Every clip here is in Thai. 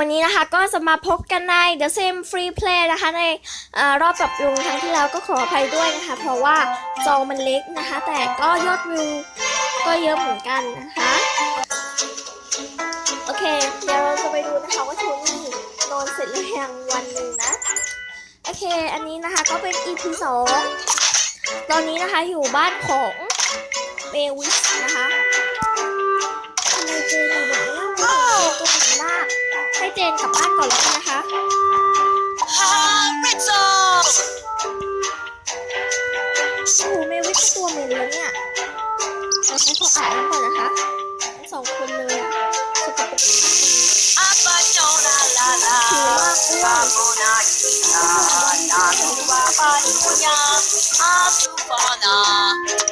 วันนี้นะคะก็จะมาพบกันใน The Sim Free Play นะคะ ในออรอบปรับปรุงครั้งที่แล้วก็ขออภัยด้วยนะคะ เพราะว่าจอมันเล็กนะคะ แต่ก็ยอดวิวก็เยอะเหมือนกันนะคะ โอเค เดี๋ยวเราจะไปดูนะคะว่าโทนี่นอนเสร็จหรือยังวันหนึ่งนะ โอเค อันนี้นะคะก็เป็น EP 2 ตอนนี้นะคะอยู่บ้านของเมวิสนะคะ นกลับบ้านก่อนแล้วกันนะคะ Harizo! โอ้โหเมวิสตัวเหม็นแล้วเนี่ยเราให้เขาอาบน้ำก่อนนะคะทั้งสองคนเลยอะสกปรก Abadona la la, Babona kita, Nakuwa panunya, Asufana. ภ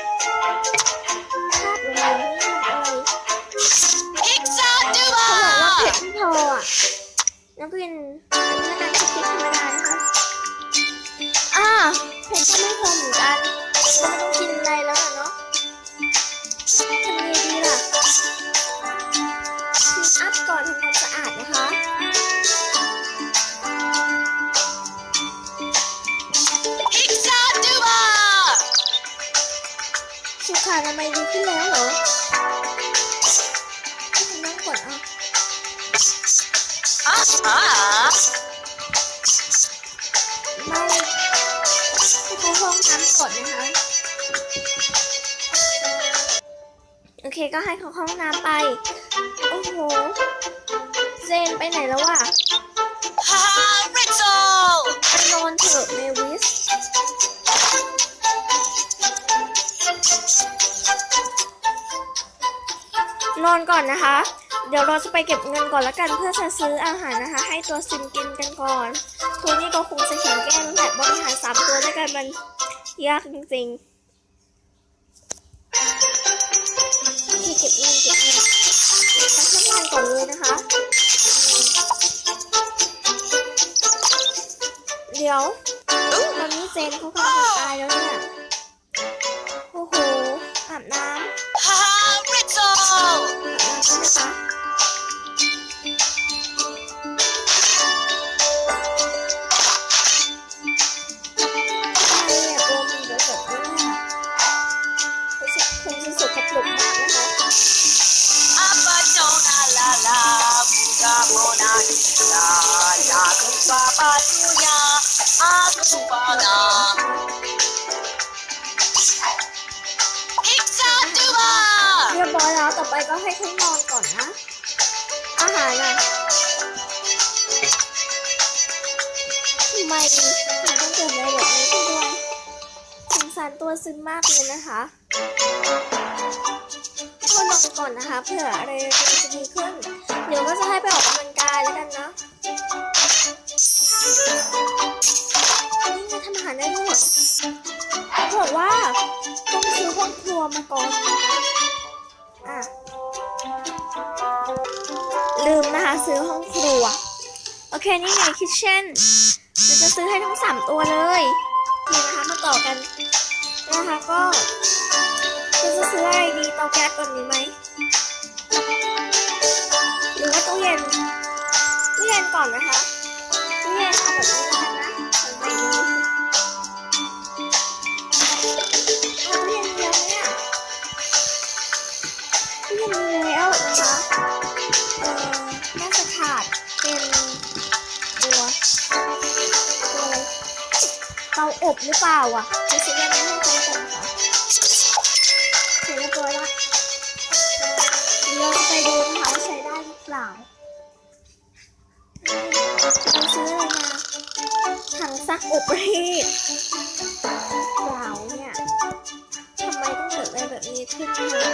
กันก็ไม่ต้องกินอะไรแล้วอะเนาะทำไงดีล่ะคลีนอัพก่อนทำความสะอาดนะคะ Pizza Dua! สุขอนามัยดีขึ้นแล้วเหรอให้ฉันนั่งก่อนอะ Aha! ไห้องน้ำก่อนนะคะ โอเคก็ให้เขาเข้าห้องน้ำไป โอ้โห เจนไปไหนแล้วอะ Harizo! ไปนอนเถอะเมวิสนอนก่อนนะคะ เดี๋ยวเราจะไปเก็บเงินก่อนละกันเพื่อจะซื้ออาหารนะคะ ให้ตัวซิมกินกันก่อนโทนี่ก็คงจะเห็นแกล้งแต่บริหารสามตัวด้วยกันมันยากจริงๆที่เก็บเงินเก็บเงินทำงานก่อนเลยนะคะ เดี๋ยวตอนนี้เซนเขากำลังตายแล้วเนี่ย Nakuwa panunya, Asufana. Pizza Dua! เรียบร้อยแล้วต่อไปก็ให้เขานอนก่อนนะ อาหารอะทำไมมันต้องเกิดอะไรแบบนี้ด้วยสงสารตัวซึมมากเลยนะคะก็นอนก่อนนะคะเผื่ออะไรจะดีขึ้น เดี๋ยวก็จะให้ไปออกกำลังกายแล้วกันนะนี่ไง อาหารได้ด้วยเขาบอกว่าต้องซื้อห้องครัวมาก่อน อะ ลืมนะคะ ซื้อห้องครัว โอเค นี่ไงคิทเช่นเดี๋ยวจะซื้อให้ทั้งสามตัวเลยนี่นะคะมาต่อกัน นะคะก็จะซื้ออะไรดีเตาแก๊สก่อนดีไหมหรือว่าตู้เย็นตู้เย็นก่อนนะคะตู้เย็นเอาแบบนี้แล้วกันนะของใหม่นี้เอา บหรือเปล่าอะจะซื้ออันนี้ให้เขาก่อนนะคะเสร็จเรียบร้อยละเดี๋ยวเราจะไปดูนะคะว่าใช้ได้หรือเปล่าเราซื้ออะไรมาถังซักอบรีดเปล่าเนี่ยทำไมต้องเกิดอะไรแบบนี้ขึ้นนะคะ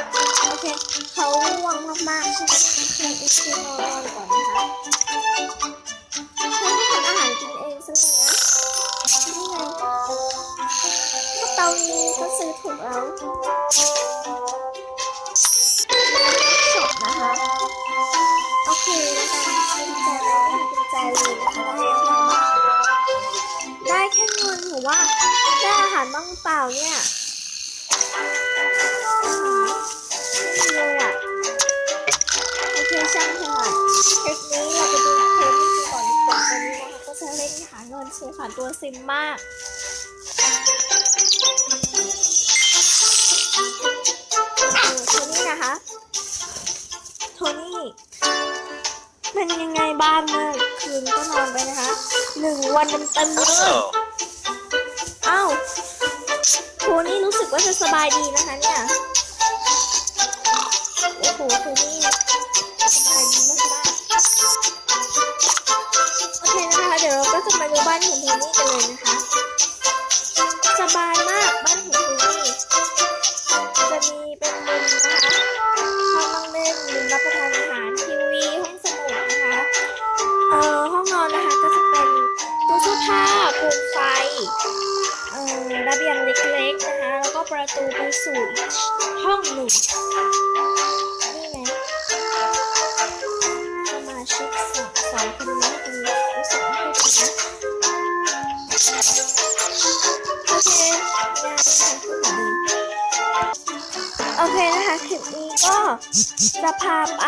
โอเคเขาว่างมากๆใช่ไหมโอเคโอเคนอนก่อนนะคะ เตานี้ก็ซื้อถูกแล้วจบนะคะ โอเคนะคะกุญแจแล้วไม่มีกุญแจเลยนะคะได้ได้แค่เงินหรือว่าได้อาหารบ้างเปล่าเนี่ยไม่มีเลยอะโอเคช่างเถอะค่ะคลิปนี้เราไปดูคลิปสงสารตัวซิมมาก โทนี่นะคะโทนี่เป็นยังไงบ้างเมื่อคืนก็นอนไปนะคะหนึ่งวันเต็มๆเลยอ้าวโทนี่รู้สึกว่าจะสบายดีนะคะเนี่ยโอ้โหโทนี่สบายดีมากๆโอเคนะคะเดี๋ยวเราก็จะมาดูบ้านของโทนี่กันเลยนะคะ ประตูไปสู่ห้องหนึ่งนี่ไงสมาชิกสองสองคนนี้คือรู้สึกว่ดีนะโอเคงานทำขึ้นมาดีโอเคนะคะ คลิปนี้ก็จะพาไป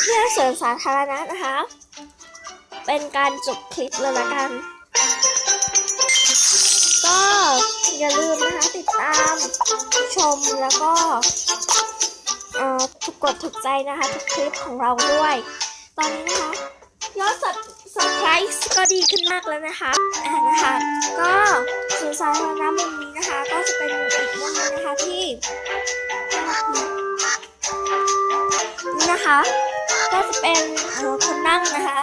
เที่ยวสวนสาธารณะนะคะ เป็นการจบคลิปเลยละกัน ก็ อย่าลืมนะคะติดตามชมแล้วก็ถูกกดถูกใจนะคะทุกคลิปของเราด้วย ตอนนี้นะคะยอดสับสไครต์ก็ดีขึ้นมากแล้วนะคะอ่านะคะก็ส่วนสาธารณะมุมนี้นะคะ ก็จะเป็นอีกมุมนึงนะคะที่นี่นะคะ ก็จะเป็นเอ่อคนนั่งนะคะ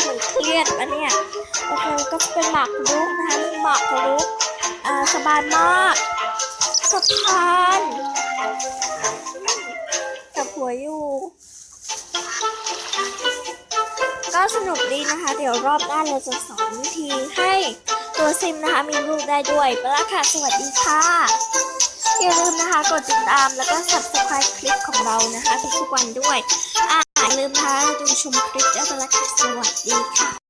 เหมือนเครียดปะเนี่ยโอเคก็จะเป็นหมากรุกนะคะหมากรุก อ่าสบายมากสะพานกับหัวอยู่ ก็สนุกดีนะคะ เดี๋ยวรอบหน้าเราจะสอนวิธีให้ตัวซิมนะคะมีลูกได้ด้วยไปล้วค่ะ สวัสดีค่ะ อย่าลืมนะคะ กดติดตามแล้วก็ subscribe คลิปของเรานะคะทุกๆวันด้วย อ่าอย่าลืมนะคะดูชมคลิปได้ไปแล้วค่ะ สวัสดีค่ะ